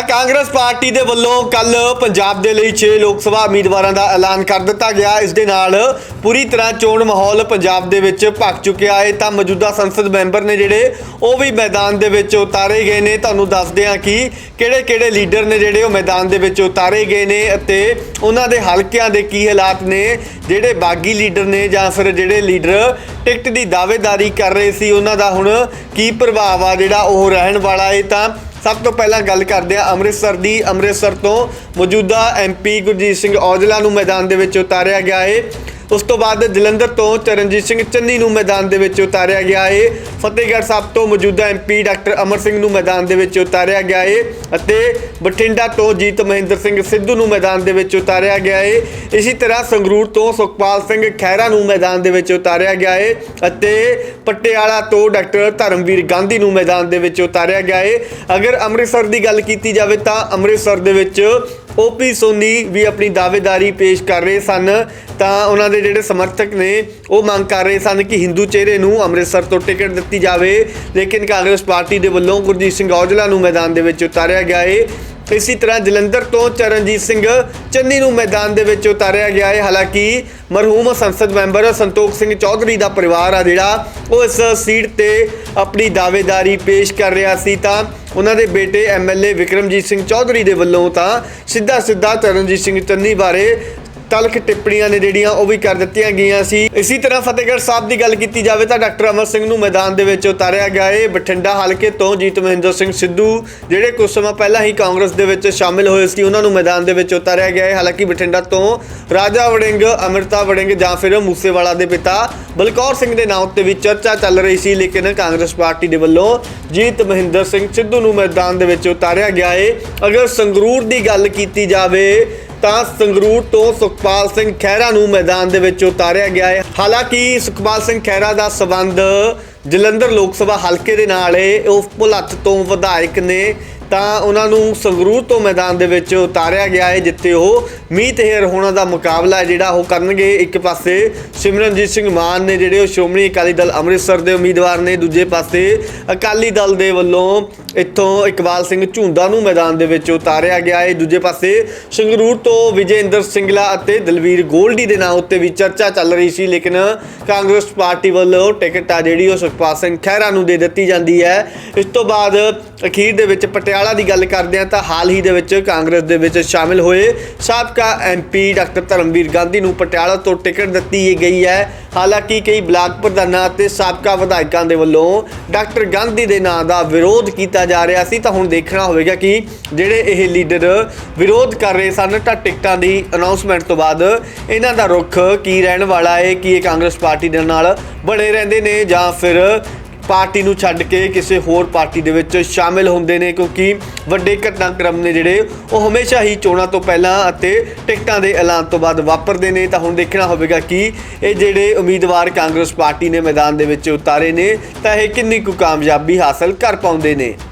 ਤਾਂ ਕਾਂਗਰਸ ਪਾਰਟੀ ਦੇ ਵੱਲੋਂ ਕੱਲ ਪੰਜਾਬ ਦੇ ਲਈ 6 ਲੋਕ ਸਭਾ ਉਮੀਦਵਾਰਾਂ ਦਾ ਐਲਾਨ ਕਰ ਦਿੱਤਾ ਗਿਆ। ਇਸ ਦੇ ਨਾਲ ਪੂਰੀ ਤਰ੍ਹਾਂ ਚੋਣ ਮਾਹੌਲ ਪੰਜਾਬ ਦੇ ਵਿੱਚ ਭਖ ਚੁੱਕਿਆ ਹੈ। ਤਾਂ ਮੌਜੂਦਾ ਸੰਸਦ ਮੈਂਬਰ ਨੇ ਜਿਹੜੇ, ਉਹ ਵੀ ਮੈਦਾਨ ਦੇ ਵਿੱਚ ਉਤਾਰੇ ਗਏ ਨੇ। ਤੁਹਾਨੂੰ ਦੱਸਦੇ ਹਾਂ ਕਿ ਕਿਹੜੇ ਕਿਹੜੇ ਲੀਡਰ ਨੇ ਜਿਹੜੇ ਉਹ ਮੈਦਾਨ ਦੇ ਵਿੱਚ ਉਤਾਰੇ ਗਏ ਨੇ ਅਤੇ ਉਹਨਾਂ ਦੇ ਹਲਕਿਆਂ ਦੇ ਕੀ ਹਾਲਾਤ ਨੇ? ਜਿਹੜੇ ਬਾਗੀ ਲੀਡਰ ਨੇ ਜਾਂ ਫਿਰ ਜਿਹੜੇ ਲੀਡਰ ਟਿਕਟ ਦੀ ਦਾਅਵੇਦਾਰੀ ਕਰ ਰਹੇ ਸੀ, ਉਹਨਾਂ ਦਾ ਹੁਣ ਕੀ ਪ੍ਰਭਾਵ ਆ ਜਿਹੜਾ ਉਹ ਰਹਿਣ ਵਾਲਾ ਹੈ? ਤਾਂ ਸਭ ਤੋਂ ਪਹਿਲਾਂ ਗੱਲ ਕਰਦੇ ਆ ਅੰਮ੍ਰਿਤਸਰ ਦੀ। ਅੰਮ੍ਰਿਤਸਰ ਤੋਂ ਮੌਜੂਦਾ ਐਮਪੀ ਗੁਰਜੀਤ ਸਿੰਘ ਔਜਲਾ ਨੂੰ ਮੈਦਾਨ ਦੇ ਵਿੱਚ ਉਤਾਰਿਆ ਗਿਆ ਏ। ਉਸ ਤੋਂ ਬਾਅਦ ਜਲੰਧਰ ਤੋਂ ਚਰਨਜੀਤ ਸਿੰਘ ਚੰਨੀ ਨੂੰ ਮੈਦਾਨ ਦੇ ਵਿੱਚ ਉਤਾਰਿਆ ਗਿਆ ਏ। ਫਤਿਹਗੜ੍ਹ ਸਾਹਿਬ ਤੋਂ ਮੌਜੂਦਾ ਐਮਪੀ ਡਾਕਟਰ ਅਮਰ ਸਿੰਘ ਨੂੰ ਮੈਦਾਨ ਦੇ ਵਿੱਚ ਉਤਾਰਿਆ ਗਿਆ ਏ ਅਤੇ ਬਠਿੰਡਾ ਤੋਂ ਜੀਤ ਮਹਿੰਦਰ ਸਿੰਘ ਸਿੱਧੂ ਨੂੰ ਮੈਦਾਨ ਦੇ ਵਿੱਚ ਉਤਾਰਿਆ ਗਿਆ ਏ। ਇਸੇ ਤਰ੍ਹਾਂ ਸੰਗਰੂਰ ਤੋਂ ਸੁਖਪਾਲ ਸਿੰਘ ਖਹਿਰਾ ਨੂੰ ਮੈਦਾਨ ਦੇ ਵਿੱਚ ਉਤਾਰਿਆ ਗਿਆ ਏ ਅਤੇ ਪਟਿਆਲਾ ਤੋਂ ਡਾਕਟਰ ਧਰਮਵੀਰ ਗਾਂਧੀ ਨੂੰ ਮੈਦਾਨ ਦੇ ਵਿੱਚ ਉਤਾਰਿਆ ਗਿਆ ਏ। ਅਗਰ ਅੰਮ੍ਰਿਤਸਰ ਦੀ ਗੱਲ ਕੀਤੀ ਜਾਵੇ ਤਾਂ ਅੰਮ੍ਰਿਤਸਰ ਦੇ ਵਿੱਚ ਓਪੀ ਸੋਨੀ ਵੀ ਆਪਣੀ ਦਾਅਵੇਦਾਰੀ ਪੇਸ਼ ਕਰ ਰਹੇ ਸਨ। ਤਾਂ ਉਹਨਾਂ ਦੇ ਜਿਹੜੇ ਸਮਰਥਕ ਨੇ, ਉਹ ਮੰਗ ਕਰ ਰਹੇ ਸਨ ਕਿ ਹਿੰਦੂ ਚਿਹਰੇ ਨੂੰ ਅੰਮ੍ਰਿਤਸਰ ਤੋਂ ਟਿਕਟ ਦਿੱਤੀ ਜਾਵੇ। ਲੇਕਿਨ ਕਾਂਗਰਸ ਪਾਰਟੀ ਦੇ ਵੱਲੋਂ ਗੁਰਜੀਤ ਸਿੰਘ ਔਜਲਾ ਨੂੰ ਮੈਦਾਨ ਦੇ ਵਿੱਚ ਉਤਾਰਿਆ ਗਿਆ ਏ। ਇਸੇ ਤਰ੍ਹਾਂ ਜਲੰਧਰ ਤੋਂ ਚਰਨਜੀਤ ਸਿੰਘ ਚੰਨੀ ਨੂੰ ਮੈਦਾਨ ਦੇ ਵਿੱਚ ਉਤਾਰਿਆ ਗਿਆ ਹੈ ਹਾਲਾਂਕਿ ਮਰਹੂਮ ਸੰਸਦ ਮੈਂਬਰ ਸੰਤੋਖ ਸਿੰਘ ਚੌਧਰੀ ਦਾ ਪਰਿਵਾਰ ਆ ਜਿਹੜਾ, ਉਹ ਇਸ ਸੀਟ ਤੇ ਆਪਣੀ ਦਾਅਵੇਦਾਰੀ ਪੇਸ਼ ਕਰ ਰਿਹਾ ਸੀ। ਤਾਂ ਉਹਨਾਂ ਦੇ ਬੇਟੇ ਐਮਐਲਏ ਵਿਕਰਮਜੀਤ ਸਿੰਘ ਚੌਧਰੀ ਦੇ ਵੱਲੋਂ ਤਾਂ ਸਿੱਧਾ ਸਿੱਧਾ ਚਰਨਜੀਤ ਸਿੰਘ ਚੰਨੀ ਬਾਰੇ ਤਲਖ ਟਿੱਪਣੀਆਂ ਨੇ ਜਿਹੜੀਆਂ ਉਹ ਵੀ ਕਰ ਦਿੱਤੀਆਂ ਗਈਆਂ ਸੀ। ਇਸੇ ਤਰ੍ਹਾਂ ਫਤਿਹਗੜ੍ਹ ਸਾਹਿਬ ਦੀ ਗੱਲ ਕੀਤੀ ਜਾਵੇ ਤਾਂ ਡਾਕਟਰ ਅਮਰ ਸਿੰਘ ਨੂੰ ਮੈਦਾਨ ਦੇ ਵਿੱਚ ਉਤਾਰਿਆ ਗਿਆ। ਏ ਬਠਿੰਡਾ ਹਲਕੇ ਤੋਂ ਜੀਤ ਮਹਿੰਦਰ ਸਿੰਘ ਸਿੱਧੂ, ਜਿਹੜੇ ਕੁਝ ਸਮਾਂ ਪਹਿਲਾਂ ਹੀ ਕਾਂਗਰਸ ਦੇ ਵਿੱਚ ਸ਼ਾਮਿਲ ਹੋਏ ਸੀ, ਉਹਨਾਂ ਨੂੰ ਮੈਦਾਨ ਦੇ ਵਿੱਚ ਉਤਾਰਿਆ ਗਿਆ। ਏ ਹਾਲਾਂਕਿ ਬਠਿੰਡਾ ਤੋਂ ਰਾਜਾ ਵੜਿੰਗ, ਅਮਰਤਾ ਵੜਿੰਗ ਜਾਂ ਫਿਰ ਮੂਸੇਵਾਲਾ ਦੇ ਪਿਤਾ ਬਲਕੌਰ ਸਿੰਘ ਦੇ ਨਾਂ ਉੱਤੇ ਵੀ ਚਰਚਾ ਚੱਲ ਰਹੀ ਸੀ, ਲੇਕਿਨ ਕਾਂਗਰਸ ਪਾਰਟੀ ਦੇ ਵੱਲੋਂ ਜੀਤ ਮਹਿੰਦਰ ਸਿੰਘ ਸਿੱਧੂ ਨੂੰ ਮੈਦਾਨ ਦੇ ਵਿੱਚ ਉਤਾਰਿਆ ਗਿਆ ਏ। ਅਗਰ ਸੰਗਰੂਰ ਦੀ ਗੱਲ ਕੀਤੀ ਜਾਵੇ ਤਾਂ ਸੰਗਰੂਰ ਤੋਂ ਸੁਖਪਾਲ ਸਿੰਘ ਖਹਿਰਾ ਨੂੰ ਮੈਦਾਨ ਦੇ ਵਿੱਚ ਉਤਾਰਿਆ ਗਿਆ ਹੈ। ਹਾਲਾਂਕਿ ਸੁਖਪਾਲ ਸਿੰਘ ਖਹਿਰਾ ਦਾ ਸਬੰਧ ਜਲੰਧਰ ਲੋਕ ਸਭਾ ਹਲਕੇ ਦੇ ਨਾਲ ਹੈ। ਉਹ ਭੁਲੱਥ ਤੋਂ ਵਿਧਾਇਕ ਨੇ ਤਾਂ ਉਹਨਾਂ ਨੂੰ ਸੰਗਰੂਰ ਤੋਂ ਮੈਦਾਨ ਦੇ ਵਿੱਚ ਉਤਾਰਿਆ ਗਿਆ ਹੈ, ਜਿੱਥੇ ਉਹ ਮੀਤ ਹੇਰ ਹੋਣਾ ਦਾ ਮੁਕਾਬਲਾ ਜਿਹੜਾ ਉਹ ਕਰਨਗੇ ਇੱਕ ਪਾਸੇ ਸਿਮਰਨਜੀਤ ਸਿੰਘ ਮਾਨ ਨੇ, ਜਿਹੜੇ ਉਹ ਸ਼੍ਰੋਮਣੀ ਅਕਾਲੀ ਦਲ ਅੰਮ੍ਰਿਤਸਰ ਦੇ ਉਮੀਦਵਾਰ ਨੇ, ਦੂਜੇ ਪਾਸੇ ਅਕਾਲੀ ਦਲ ਦੇ ਵੱਲੋਂ ਇੱਥੋਂ ਇਕਬਾਲ ਸਿੰਘ ਝੁੰਦਾ ਨੂੰ ਮੈਦਾਨ ਦੇ ਵਿੱਚ ਉਤਾਰਿਆ ਗਿਆ ਹੈ। ਦੂਜੇ ਪਾਸੇ ਸੰਗਰੂਰ ਤੋਂ ਵਿਜੇਂਦਰ ਸਿੰਗਲਾ ਅਤੇ ਦਲਵੀਰ ਗੋਲਡੀ ਦੇ ਨਾਂ ਉੱਤੇ ਵੀ ਚਰਚਾ ਚੱਲ ਰਹੀ ਸੀ, ਲੇਕਿਨ ਕਾਂਗਰਸ ਪਾਰਟੀ ਵੱਲੋਂ ਟਿਕਟ ਆ ਜਿਹੜੀ ਉਹ ਸੁਖਪਾਲ ਸਿੰਘ ਖਹਿਰਾ ਨੂੰ ਦੇ ਦਿੱਤੀ ਜਾਂਦੀ ਹੈ। ਇਸ ਤੋਂ ਬਾਅਦ ਅਖੀਰ ਦੇ ਵਿੱਚ ਪਟਿਆਲਾ ਪਟਿਆਲਾ ਦੀ ਗੱਲ ਕਰਦੇ ਹਾਂ ਤਾਂ ਹਾਲ ਹੀ ਦੇ ਵਿੱਚ ਕਾਂਗਰਸ ਦੇ ਵਿੱਚ ਸ਼ਾਮਿਲ ਹੋਏ ਸਾਬਕਾ ਐਮਪੀ ਡਾਕਟਰ ਧਰਮਵੀਰ ਗਾਂਧੀ ਨੂੰ ਪਟਿਆਲਾ ਤੋਂ ਟਿਕਟ ਦਿੱਤੀ ਗਈ ਹੈ। ਹਾਲਾਂਕਿ ਕਈ ਬਲਾਕ ਪ੍ਰਧਾਨਾਂ ਅਤੇ ਸਾਬਕਾ ਵਿਧਾਇਕਾਂ ਦੇ ਵੱਲੋਂ ਡਾਕਟਰ ਗਾਂਧੀ ਦੇ ਨਾਂ ਦਾ ਵਿਰੋਧ ਕੀਤਾ ਜਾ ਰਿਹਾ ਸੀ ਤਾਂ ਹੁਣ ਦੇਖਣਾ ਹੋਵੇਗਾ ਕਿ ਜਿਹੜੇ ਇਹ ਲੀਡਰ ਵਿਰੋਧ ਕਰ ਰਹੇ ਸਨ ਤਾਂ ਟਿਕਟਾਂ ਦੀ ਅਨਾਉਂਸਮੈਂਟ ਤੋਂ ਬਾਅਦ ਇਹਨਾਂ ਦਾ ਰੁਖ ਕੀ ਰਹਿਣ ਵਾਲਾ ਹੈ, ਕਿ ਇਹ ਕਾਂਗਰਸ ਪਾਰਟੀ ਦੇ ਨਾਲ ਬਣੇ ਰਹਿੰਦੇ ਨੇ ਜਾਂ ਫਿਰ ਪਾਰਟੀ ਨੂੰ ਛੱਡ ਕੇ ਕਿਸੇ ਹੋਰ ਪਾਰਟੀ ਦੇ ਵਿੱਚ ਸ਼ਾਮਿਲ ਹੁੰਦੇ ਨੇ, ਕਿਉਂਕਿ ਵੱਡੇ ਘਟਨਾਕ੍ਰਮ ਨੇ ਜਿਹੜੇ, ਉਹ ਹਮੇਸ਼ਾ ਹੀ ਚੋਣਾਂ ਤੋਂ ਪਹਿਲਾਂ ਅਤੇ ਟਿਕਟਾਂ ਦੇ ਐਲਾਨ ਤੋਂ ਬਾਅਦ ਵਾਪਰਦੇ ਨੇ। ਤਾਂ ਹੁਣ ਦੇਖਣਾ ਹੋਵੇਗਾ ਕਿ ਇਹ ਜਿਹੜੇ ਉਮੀਦਵਾਰ ਕਾਂਗਰਸ ਪਾਰਟੀ ਨੇ ਮੈਦਾਨ ਦੇ ਵਿੱਚ ਉਤਾਰੇ ਨੇ, ਤਾਂ ਇਹ ਕਿੰਨੀ ਕੁ ਕਾਮਯਾਬੀ ਹਾਸਲ ਕਰ ਪਾਉਂਦੇ ਨੇ।